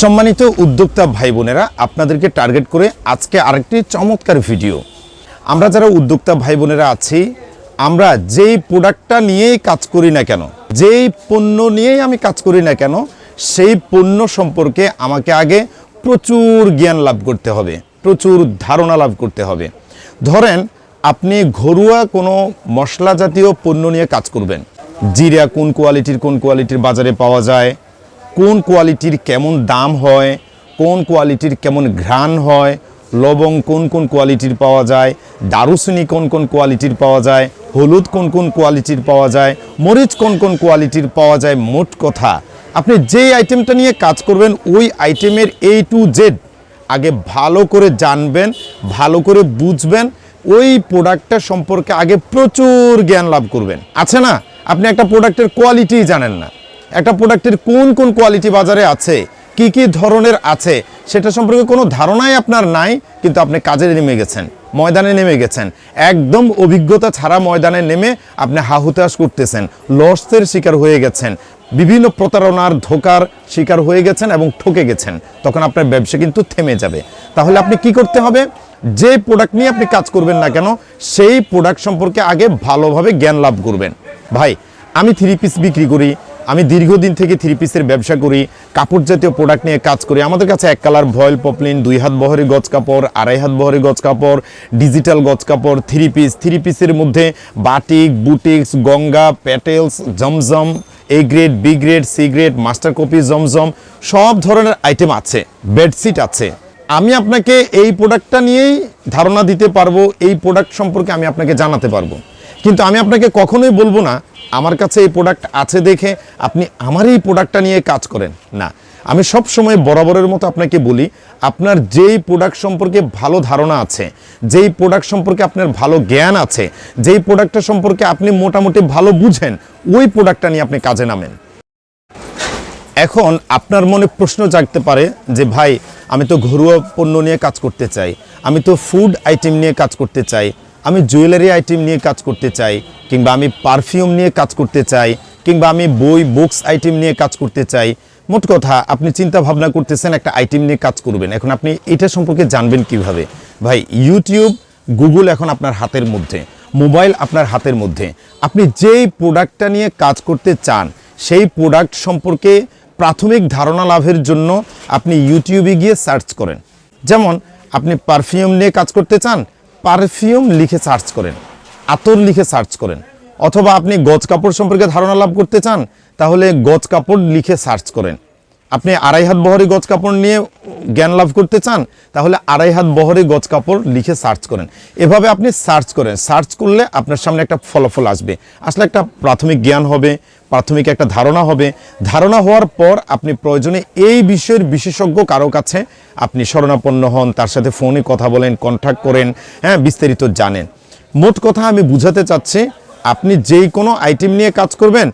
সম্মানিত উদ্যোক্তা ভাই বোনেরা আপনাদেরকে টার্গেট করে আজকে আরেকটি চমৎকার ভিডিও। আমরা যারা উদ্যোক্তা ভাই বোনেরা আছি, আমরা যেই প্রোডাক্টটা নিয়েই কাজ করি না কেন, যেই পণ্য নিয়েই আমি কাজ করি না কেন, সেই পণ্য সম্পর্কে আমাকে আগে প্রচুর জ্ঞান লাভ করতে হবে, প্রচুর ধারণা লাভ করতে হবে। ধরেন, আপনি ঘরোয়া কোনো মশলা জাতীয় পণ্য নিয়ে কাজ করবেন। জিরা কোন কোয়ালিটির কোন কোয়ালিটির বাজারে পাওয়া যায় কোন কোয়ালিটির কেমন দাম হয়, কোন কোয়ালিটির কেমন ঘ্রাণ হয়, লবং কোন কোন কোয়ালিটির পাওয়া যায়, দারুচিনি কোন কোন কোয়ালিটির পাওয়া যায়, হলুদ কোন কোন কোয়ালিটির পাওয়া যায়, মরিচ কোন কোন কোয়ালিটির পাওয়া যায়, মোট কথা। আপনি যেই আইটেমটা নিয়ে কাজ করবেন, ওই আইটেমের এ টু জেড আগে ভালো করে জানবেন, ভালো করে বুঝবেন, ওই প্রোডাক্টটা সম্পর্কে আগে প্রচুর জ্ঞান লাভ করবেন। আছে না? আপনি একটা প্রোডাক্টের কোয়ালিটি জানেন না। একটা প্রোডাক্টের কোন কোন কোয়ালিটি বাজারে আছে, কি কি ধরনের আছে, সেটা সম্পর্কে কোনো ধারণাই আপনার নাই, কিন্তু আপনি কাজে নেমে গেছেন, ময়দানে নেমে গেছেন। একদম অভিজ্ঞতা ছাড়া ময়দানে নেমে আপনি হাহুতাশ করতেছেন, লসের শিকার হয়ে গেছেন, বিভিন্ন প্রতারণার ধোকার শিকার হয়ে গেছেন এবং ঠকে গেছেন, তখন আপনার ব্যবসা কিন্তু থেমে যাবে। তাহলে আপনি কি করতে হবে? যে প্রোডাক্ট নিয়ে আপনি কাজ করবেন না কেন, সেই প্রোডাক্ট সম্পর্কে আগে ভালোভাবে জ্ঞান লাভ করবেন। ভাই, আমি থ্রি পিস বিক্রি করি আমি দীর্ঘদিন থেকে থ্রি পিসের ব্যবসা করি, কাপড় জাতীয় প্রোডাক্ট নিয়ে কাজ করি। আমাদের কাছে এক কালার ভয়েল পপলিন দুই হাত বহরের গজ কাপড়, আড়াই হাত বহরের গজ কাপড় ডিজিটাল গজ কাপড় থ্রি পিস থ্রি পিসের মধ্যে batik boutiques Ganga petals Zamzam A grade B grade C grade master copy Zamzam, সব ধরনের আইটেম আছে বেডশিট আছে। আমি আপনাকে এই প্রোডাক্টটা নিয়েই ধারণা দিতে পারব, এই প্রোডাক্ট সম্পর্কে আমি আপনাকে জানাতে পারব। কিন্তু আমি আপনাকে কখনোই বলব না, আমার কাছে এই প্রোডাক্ট আছে দেখে আপনি আমার এই প্রোডাক্টটা নিয়ে কাজ করেন। না, আমি সব সময় বরাবরের মতো আপনাকে বলি, আপনার যেই প্রোডাক্ট সম্পর্কে ভালো ধারণা আছে, যেই প্রোডাক্ট সম্পর্কে আপনার ভালো জ্ঞান আছে, যেই প্রোডাক্টটা সম্পর্কে আপনি মোটামুটি ভালো বুঝেন, ওই প্রোডাক্টটা নিয়ে আপনি কাজে নামেন। এখন আপনার মনে প্রশ্ন জাগতে পারে যে, ভাই, আমি তো ঘরোয়া পণ্য নিয়ে কাজ করতে চাই, আমি তো ফুড আইটেম নিয়ে কাজ করতে চাই আমি জুয়েলারি আইটেম নিয়ে কাজ করতে চাই, কিংবা আমি পারফিউম নিয়ে কাজ করতে চাই, কিংবা আমি বই, বুকস আইটেম নিয়ে কাজ করতে চাই, মোট কথা আপনি চিন্তা ভাবনা করতেছেন একটা আইটেম নিয়ে কাজ করবেন। এখন আপনি এটা সম্পর্কে জানবেন কীভাবে? ভাই ইউটিউব গুগল এখন আপনার হাতের মধ্যে, মোবাইল আপনার হাতের মধ্যে। আপনি যেই প্রোডাক্টটা নিয়ে কাজ করতে চান, সেই প্রোডাক্ট সম্পর্কে প্রাথমিক ধারণা লাভের জন্য আপনি ইউটিউবে গিয়ে সার্চ করেন। যেমন, আপনি পারফিউম নিয়ে কাজ করতে চান পারফিউম লিখে সার্চ করেন, আতর লিখে সার্চ করেন, অথবা আপনি গজ কাপড় সম্পর্কে ধারণা লাভ করতে চান, তাহলে গজ কাপড় লিখে সার্চ করেন। আপনি আড়াই হাত বহরে গজ কাপড় নিয়ে জ্ঞান লাভ করতে চান, তাহলে আড়াই হাত বহরে গজ কাপড় লিখে সার্চ করেন। এভাবে আপনি সার্চ করেন। সার্চ করলে আপনার সামনে একটা ফলাফল আসবে। আসলে একটা প্রাথমিক জ্ঞান হবে প্রাথমিক একটা ধারণা হবে। ধারণা হওয়ার পর আপনি প্রয়োজনে এই বিষয়ের বিশেষজ্ঞ কারও কাছে আপনি শরণাপন্ন হন, তার সাথে ফোনে কথা বলেন কন্ট্যাক্ট করেন হ্যাঁ বিস্তারিত জানেন। মোট কথা আমি বুঝাতে চাচ্ছি, আপনি যেই কোনো আইটেম নিয়ে কাজ করবেন,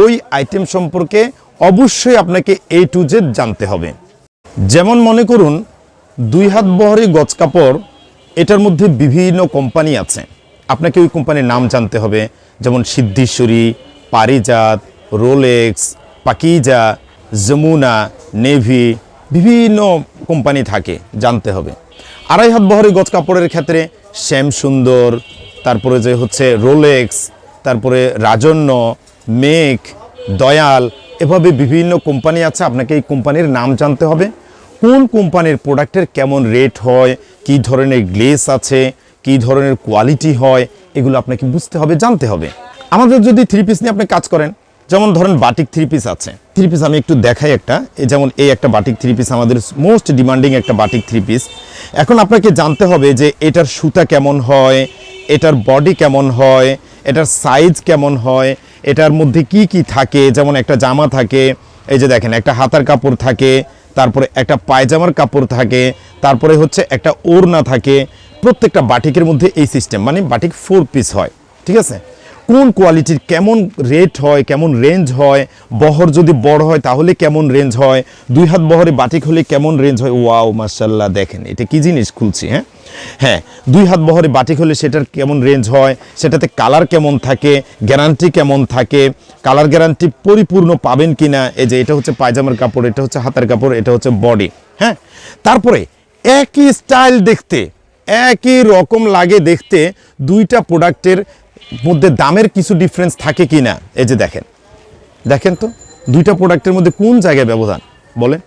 ওই আইটেম সম্পর্কে অবশ্যই আপনাকে এ টু জেড জানতে হবে। যেমন মনে করুন, দুই হাত বহরে গজ কাপড়, এটার মধ্যে বিভিন্ন কোম্পানি আছে। আপনাকে ওই কোম্পানির নাম জানতে হবে, যেমন সিদ্ধেশ্বরী পারিজাত, রোলেক্স, পাকিজা, যমুনা, নেভি, বিভিন্ন কোম্পানি থাকে, জানতে হবে। আড়াই হাত বহরে গজ কাপড়ের ক্ষেত্রে শ্যাম সুন্দর তারপরে যে হচ্ছে রোলেক্স, তারপরে রাজন্য, মেঘ, দয়াল, এভাবে বিভিন্ন কোম্পানি আছে, আপনাকে এই কোম্পানির নাম জানতে হবে। কোন কোম্পানির প্রোডাক্টের কেমন রেট হয়, কী ধরনের গ্লেস আছে, কী ধরনের কোয়ালিটি হয়, এগুলো আপনাকে বুঝতে হবে, জানতে হবে। আমাদের যদি থ্রি পিস নিয়ে আপনি কাজ করেন, যেমন ধরেন বাটিক থ্রি পিস আছে। থ্রি পিস আমি একটু দেখাই একটা যেমন এই একটা বাটিক থ্রি পিস আমাদের মোস্ট ডিমান্ডিং একটা বাটিক থ্রি পিস এখন আপনাকে জানতে হবে যে এটার সুতা কেমন হয়, এটার বডি কেমন হয়, এটার সাইজ কেমন হয়, এটার মধ্যে কি কি থাকে, যেমন একটা জামা থাকে, এই যে দেখেন একটা হাতার কাপড় থাকে, তারপরে একটা পায়জামার কাপড় থাকে, তারপরে হচ্ছে একটা ওড়না থাকে। প্রত্যেকটা বাটিকের মধ্যে এই সিস্টেম মানে বাটিক ফোর পিস হয়, ঠিক আছে? কোন কোয়ালিটির কেমন রেট হয়, কেমন রেঞ্জ হয়, বহর যদি বড় হয় তাহলে কেমন রেঞ্জ হয়, দুই হাত বহরে বাটিক হলে কেমন রেঞ্জ হয়, ওয়াও মার্শাল্লাহ দেখেন, এটা কি জিনিস খুলছি হ্যাঁ? হ্যাঁ দুই হাত বহরে বাটিক হলে সেটার কেমন রেঞ্জ হয়, সেটাতে কালার কেমন থাকে গ্যারান্টি কেমন থাকে কালার গ্যারান্টি পরিপূর্ণ পাবেন কিনা, এই যে এটা হচ্ছে পায়জামার কাপড়, এটা হচ্ছে হাতার কাপড়, এটা হচ্ছে বডি হ্যাঁ? তারপরে একই স্টাইল দেখতে, একই রকম লাগে দেখতে দুইটা প্রোডাক্টের মধ্যে দামের কিছু ডিফারেন্স থাকে কি না? এই যে দেখেন। দেখেন তো, দুইটা প্রোডাক্টের মধ্যে কোন জায়গায় ব্যবধান? বলেন।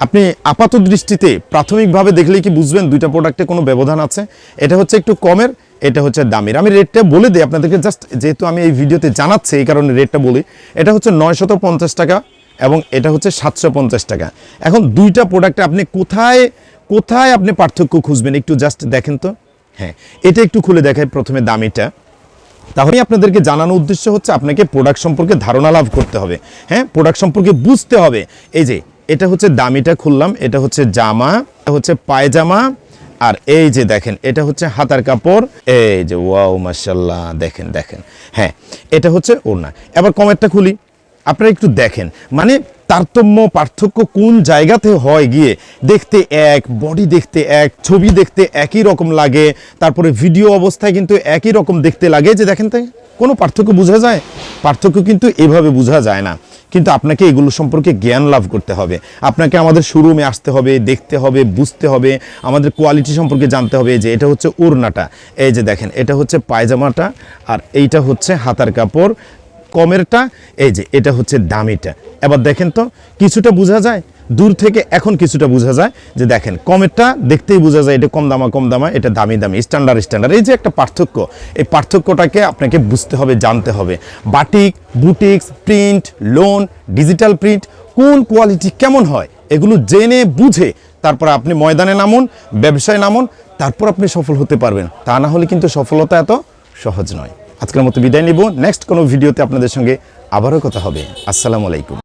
আপনি আপাত দৃষ্টিতে প্রাথমিকভাবে দেখলেই কি বুঝবেন দুইটা প্রোডাক্টে কোনো ব্যবধান আছে? এটা হচ্ছে একটু কমের, এটা হচ্ছে দামের। আমি রেটটা বলে দিই আপনাদেরকে জাস্ট যেহেতু আমি এই ভিডিওতে জানাচ্ছি, এই কারণে রেটটা বলি, এটা হচ্ছে নয়শত পঞ্চাশ টাকা এবং এটা হচ্ছে সাতশো পঞ্চাশ টাকা। এখন দুইটা প্রোডাক্টে আপনি কোথায় কোথায় আপনি পার্থক্য খুঁজবেন? একটু জাস্ট দেখেন তো। হ্যাঁ এটা একটু খুলে দেখায় প্রথমে দামিটা তাহলে আপনাদেরকে জানানোর উদ্দেশ্য হচ্ছে আপনাকে প্রোডাক্ট সম্পর্কে ধারণা লাভ করতে হবে। হ্যাঁ প্রোডাক্ট সম্পর্কে বুঝতে হবে। এই যে, এটা হচ্ছে দামিটা খুললাম, এটা হচ্ছে জামা, এটা হচ্ছে পায়জামা, আর এই যে দেখেন, এটা হচ্ছে হাতার কাপড়। এই যে, ওয়াও মাসাল্লাহ দেখেন দেখেন। হ্যাঁ এটা হচ্ছে ওড়না। এবার কমেরটা খুলি। আপনারা একটু দেখেন। মানে তারতম্য, পার্থক্য কোন জায়গাতে হয় গিয়ে দেখতে এক বডি দেখতে এক, ছবি দেখতে একই রকম লাগে, তারপরে ভিডিও অবস্থায় কিন্তু একই রকম দেখতে লাগে, যে দেখেন তাই? কোনো পার্থক্য বোঝা যায়? পার্থক্য কিন্তু এভাবে বোঝা যায় না। কিন্তু আপনাকে এগুলো সম্পর্কে জ্ঞান লাভ করতে হবে। আপনাকে আমাদের শোরুমে আসতে হবে, দেখতে হবে, বুঝতে হবে, আমাদের কোয়ালিটি সম্পর্কে জানতে হবে যে এটা হচ্ছে ওড়নাটা। এই যে দেখেন, এটা হচ্ছে পায়জামাটা আর এইটা হচ্ছে হাতার কাপড়। কমেরটা, এই যে এটা হচ্ছে দামিটা। এবার দেখেন তো, কিছুটা বোঝা যায়, দূর থেকে এখন কিছুটা বোঝা যায় যে দেখেন, কমেরটা দেখতেই বোঝা যায়, এটা কম দামা কম দামা, এটা দামি দামি স্ট্যান্ডার্ড স্ট্যান্ডার্ড এই যে একটা পার্থক্য, এই পার্থক্যটাকে আপনাকে বুঝতে হবে, জানতে হবে। Batik, boutiques, print, lawn, digital print, কোন কোয়ালিটি কেমন হয়, এগুলো জেনে, বুঝে তারপর আপনি ময়দানে নামুন, ব্যবসায় নামুন, তারপর আপনি সফল হতে পারবেন। তা না হলে কিন্তু সফলতা এত সহজ নয়। আজকের মতো বিদায় নিব। নেক্সট কোনো ভিডিওতে আপনাদের সঙ্গে আবারও কথা হবে। আসসালামু আলাইকুম।